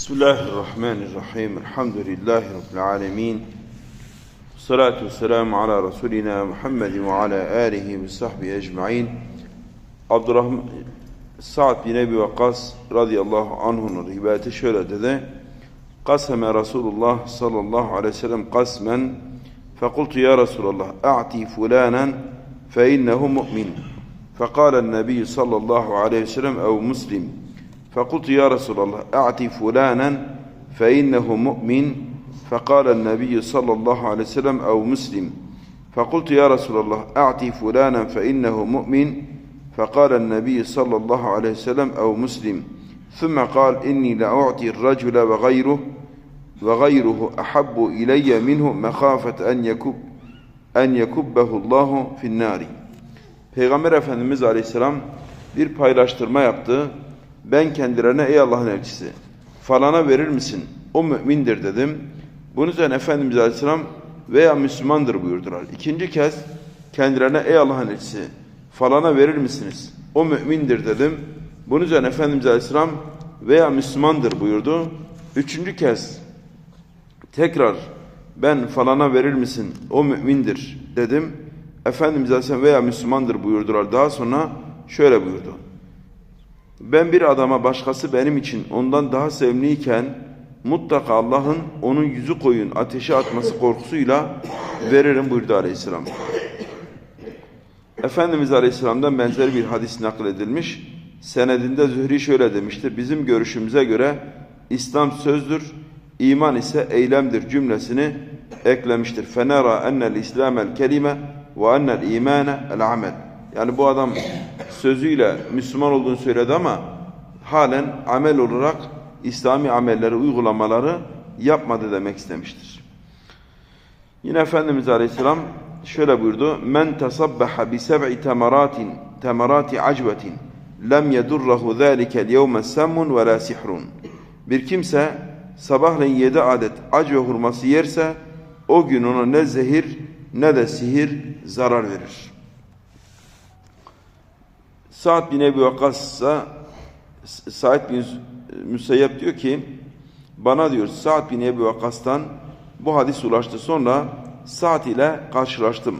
بسم الله الرحمن الرحيم الحمد لله رب العالمين الصلاة والسلام على رسولنا محمد وعلى آله وصحبه أجمعين عبد الرحمن Sa'd bin Ebi Vakkas radıyallahu anh'un rivayeti şöyle dedi. Kaseme Resulullah sallallahu aleyhi ve sellem kasmen فقلت يا رسول الله أعطي فلانا فإنه مؤمن فقال النبي صلى الله عليه وسلم أو مسلم فقلت يا رسول الله أعطي فلانا فإنه مؤمن فقال النبي صلى الله عليه وسلم أو مسلم فقلت يا رسول الله أعطي فلانا فإنه مؤمن فقال النبي صلى الله عليه وسلم أو مسلم ثم قال إني لأعطي الرجل وغيره وغيره أحب إلي منه مخافة أن يكب أن يكبه الله في النار Peygamber Efendimiz Aleyhisselam bir paylaştırma yaptı. Ben kendilerine ey Allah'ın elçisi falana verir misin? O mümindir dedim. Bunun üzerine Efendimiz Aleyhisselam veya Müslümandır buyurdular. İkinci kez kendilerine ey Allah'ın elçisi falana verir misiniz? O mümindir dedim. Bunun üzerine Efendimiz Aleyhisselam veya Müslümandır buyurdu. Üçüncü kez tekrar ben falana verir misin? O mümindir dedim. Efendimiz Aleyhisselam veya Müslümandır buyurdular. Daha sonra şöyle buyurdu. Ben bir adama başkası benim için ondan daha sevimliyken mutlaka Allah'ın onun yüzü koyun ateşe atması korkusuyla veririm buyurdu Aleyhisselam. Efendimiz Aleyhisselam'dan benzer bir hadis nakledilmiş. Senedinde Zühri şöyle demiştir. Bizim görüşümüze göre İslam sözdür, iman ise eylemdir cümlesini eklemiştir. Fenera ennel İslamel kelime ve ennel imane el amel. Yani bu adam sözüyle Müslüman olduğunu söyledi ama halen amel olarak İslami amelleri, uygulamaları yapmadı demek istemiştir. Yine Efendimiz Aleyhisselam şöyle buyurdu. Men tasabbaha bi seb'i temaratin temarati acvetin lem yedurrahu zâlikel yevme semmun ve la sihrun. Bir kimse sabahleyin yedi adet ac ve hurması yerse o gün ona ne zehir ne de sihir zarar verir. Sa'd bin Ebi Vakkas Sa'd bin Müseyyep diyor ki bana diyor Sa'd bin Ebi Vakkas'tan bu hadis ulaştı. Sonra Sa'd ile karşılaştım.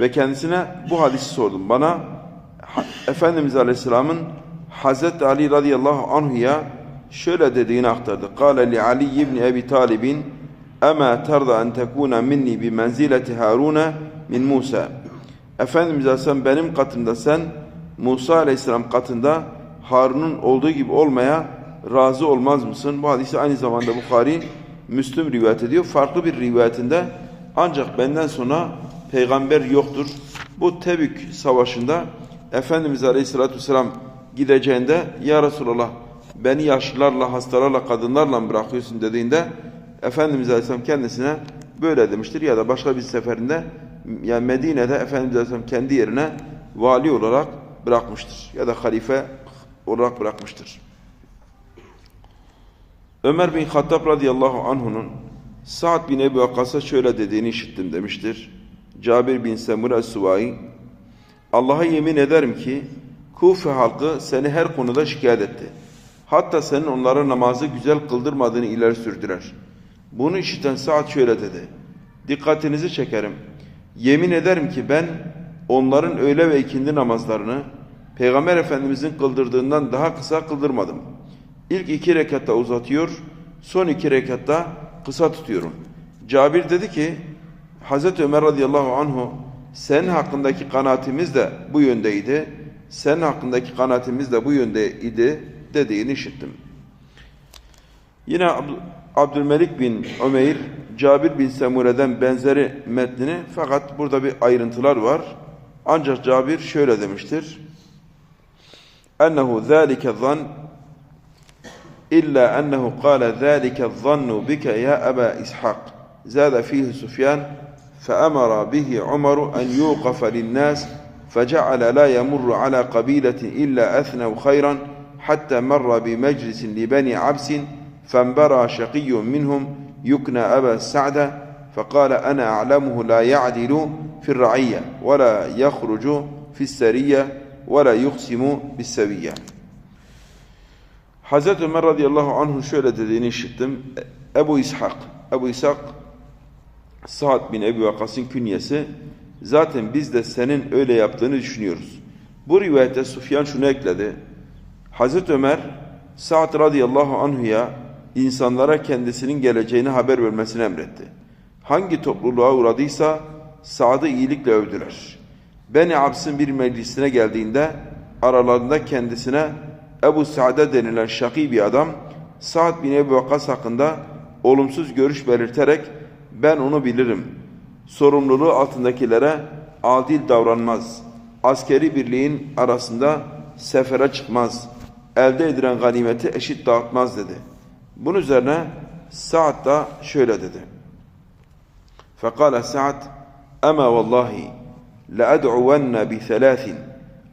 Ve kendisine bu hadisi sordum. Bana Efendimiz Aleyhisselam'ın Hazreti Ali radıyallahu anhu'ya şöyle dediğini aktardı. Kale li Ali ibn Ebi Talib'in Ema terda en tekuna minni bi menzileti Harun'a min Musa. Efendimiz Aleyhisselam benim katımda sen Musa Aleyhisselam katında Harun'un olduğu gibi olmaya razı olmaz mısın? Bu hadisi aynı zamanda Bukhari Müslüm rivayet ediyor. Farklı bir rivayetinde ancak benden sonra peygamber yoktur. Bu Tebük savaşında Efendimiz Aleyhisselatü Vesselam gideceğinde Ya Resulallah beni yaşlılarla, hastalarla, kadınlarla bırakıyorsun dediğinde Efendimiz Aleyhisselam kendisine böyle demiştir. Ya da başka bir seferinde yani Medine'de Efendimiz Aleyhisselam kendi yerine vali olarak bırakmıştır. Ya da halife olarak bırakmıştır. Ömer bin Hattab radıyallahu anh'unun Sa'd bin Ebu Vakkas'a şöyle dediğini işittim demiştir. Cabir bin Semur es-Suvai Allah'a yemin ederim ki Kufe halkı seni her konuda şikayet etti. Hatta senin onlara namazı güzel kıldırmadığını ileri sürdüler. Bunu işiten Sa'd şöyle dedi. Dikkatinizi çekerim. Yemin ederim ki ben onların öğle ve ikindi namazlarını Peygamber Efendimizin kıldırdığından daha kısa kıldırmadım. İlk iki rekatta uzatıyor, son iki rekatta kısa tutuyorum. Cabir dedi ki, Hazreti Ömer radıyallahu anhu, senin hakkındaki kanaatimiz de bu yöndeydi, senin hakkındaki kanaatimiz de bu yöndeydi dediğini işittim. Yine Abd Abdülmelik bin Ömeyr, Cabir bin Semure'den benzeri metnini fakat burada bir ayrıntılar var. Ancak Cabir şöyle demiştir. Ennehu zâlike zan İlla ennehu kâle zâlike zannu bike ya Eba İshak. Zâde fihi Sufyan فأمر به عمر أن يوقف للناس فجعل لا يمر على قبيلة إلا أثنوا خيرا حتى مر بمجلس لبني عبس فانبرى شقي منهم يكنى أبا السعدة فقال أنا أعلمه لا يعدل في الرعية ولا يخرج في السرية ve la yuksimu bisseviyye. Hazreti Ömer radıyallahu anh'ın şöyle dediğini işittim. Ebu İshak, Ebu İshak Sa'd bin Ebu Vakas'ın künyesi zaten biz de senin öyle yaptığını düşünüyoruz. Bu rivayette Sufyan şunu ekledi. Hazreti Ömer Sa'd radıyallahu anhu'ya insanlara kendisinin geleceğini haber vermesini emretti. Hangi topluluğa uğradıysa Sa'd'ı iyilikle övdüler. Beni Abs'ın bir meclisine geldiğinde aralarında kendisine Ebu Sa'de denilen şakî bir adam Sa'd bin Ebu Vakkas hakkında olumsuz görüş belirterek ben onu bilirim. Sorumluluğu altındakilere adil davranmaz. Askeri birliğin arasında sefere çıkmaz. Elde edilen ganimeti eşit dağıtmaz dedi. Bunun üzerine Sa'd da şöyle dedi. Fekale Sa'd Ama vallahi لأدعون بثلاث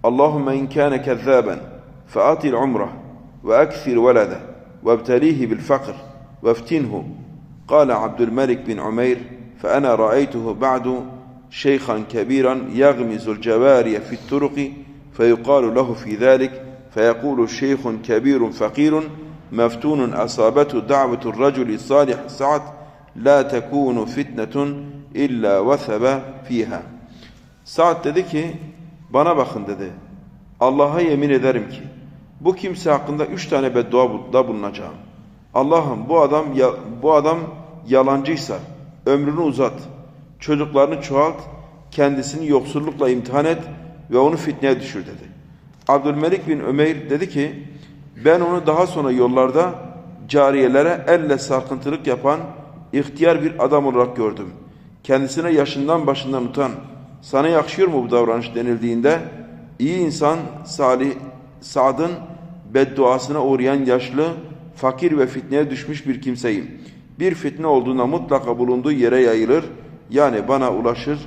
اللهم إن كان كذابا فأطل عمره وأكثر ولده وابتليه بالفقر وافتنه قال عبد الملك بن عمير فأنا رأيته بعد شيخا كبيرا يغمز الجواري في الطرق فيقال له في ذلك فيقول شيخ كبير فقير مفتون أصابته دعوة الرجل الصالح سعد لا tekunu fitnetun illa vesebe fiha. Saad dedi ki bana bakın dedi. Allah'a yemin ederim ki bu kimse hakkında üç tane bedduada bulunacağım. Allah'ım bu adam ya, bu adam yalancıysa ömrünü uzat, çocuklarını çoğalt, kendisini yoksullukla imtihan et ve onu fitneye düşür dedi. Abdülmelik bin Ömeyr dedi ki ben onu daha sonra yollarda cariyelere elle sarkıntılık yapan ihtiyar bir adam olarak gördüm. Kendisine yaşından başından utan, sana yakışıyor mu bu davranış denildiğinde, iyi insan Salih Sa'd'ın bedduasına uğrayan yaşlı, fakir ve fitneye düşmüş bir kimseyim. Bir fitne olduğunda mutlaka bulunduğu yere yayılır, yani bana ulaşır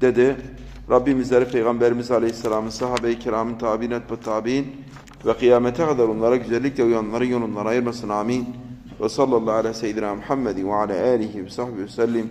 dedi. Rabbimizlere Peygamberimiz Aleyhisselam'ın sahabe-i kiramın tabi'in et ve tabi'in ve kıyamete kadar onlara güzellikle uyanları yolundan ayırmasın amin. Ve sallallahu ala seyyidina Muhammed ve ala alihi ve sahbihi ve sellim.